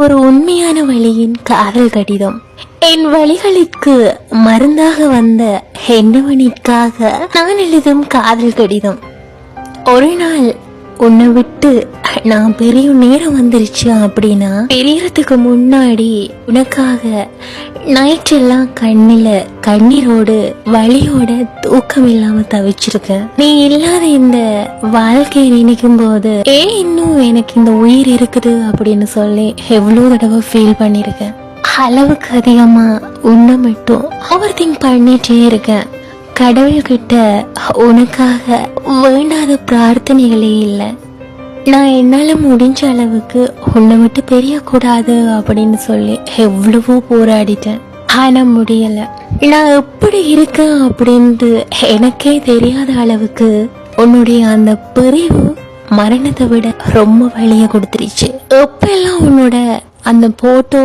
ஒரு உண்மையான வழியின் காதல் கடிதம். என் வழிகளுக்கு மருந்தாக வந்த ஹெண்டவனிக்காக நான் எழுதும் காதல் கடிதம். ஒரு நாள் உன்னை விட்டு நான் பெரிய நேரம் வந்துருச்சு அப்படின்னா பெரியறதுக்கு முன்னாடி உனக்காக நைட்டெல்லாம் கண்ணில கண்ணீரோடு வழியோட தூக்கம் இல்லாம தவிச்சிருக்கேன். நீ இல்லாத இந்த வாழ்க்கையை நினைக்கும் போது ஏன் இன்னும் எனக்கு இந்த உயிர் இருக்குது அப்படின்னு சொல்லி எவ்வளோ தடவை ஃபீல் பண்ணியிருக்கேன் அளவுக்கு அதிகமா உன்னை மட்டும் ஓவர் திங்க் பண்ணிட்டே இருக்கேன். கடவுள்கிட்ட உனக்காக பிரார்த்தனைகளே இல்லை. நான் என்னால் முடிஞ்ச அளவுக்கு உன்னை விட்டு பெரியக்கூடாது அப்படின்னு சொல்லி எவ்வளவோ போராடிட்டேன். ஆனால் முடியலை. நான் எப்படி இருக்கேன் அப்படின்ட்டு எனக்கே தெரியாத அளவுக்கு உன்னுடைய அந்த பிரிவு மரணத்தை விட ரொம்ப வழியை கொடுத்துருச்சு. எப்பெல்லாம் உன்னோட அந்த போட்டோ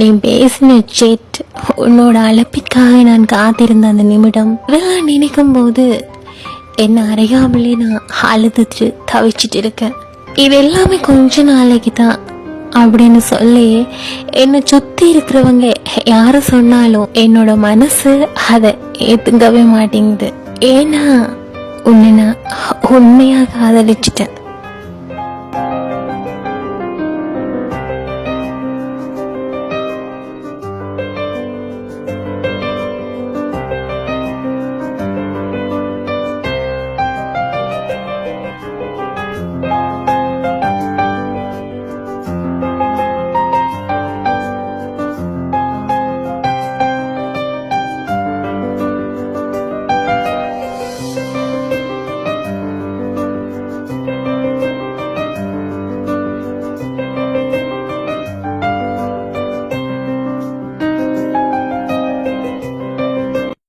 நீ பேசின சேட் உன்னோட அழைப்பிற்காக நான் காத்திருந்த அந்த நிமிடம் இதெல்லாம் நினைக்கும் போது என்ன அறியாமலே நான் அழுதுட்டு தவிச்சிட்டு இருக்கேன் இது எல்லாமே கொஞ்ச நாளைக்கு தான் அப்படின்னு சொல்லி என்னை சுத்தி இருக்கிறவங்க யாரு சொன்னாலும் என்னோட மனசு அதை ஏத்துக்கவே மாட்டேங்குது ஏன்னா உன்னை நான் உண்மையாக காதலிச்சிட்டேன்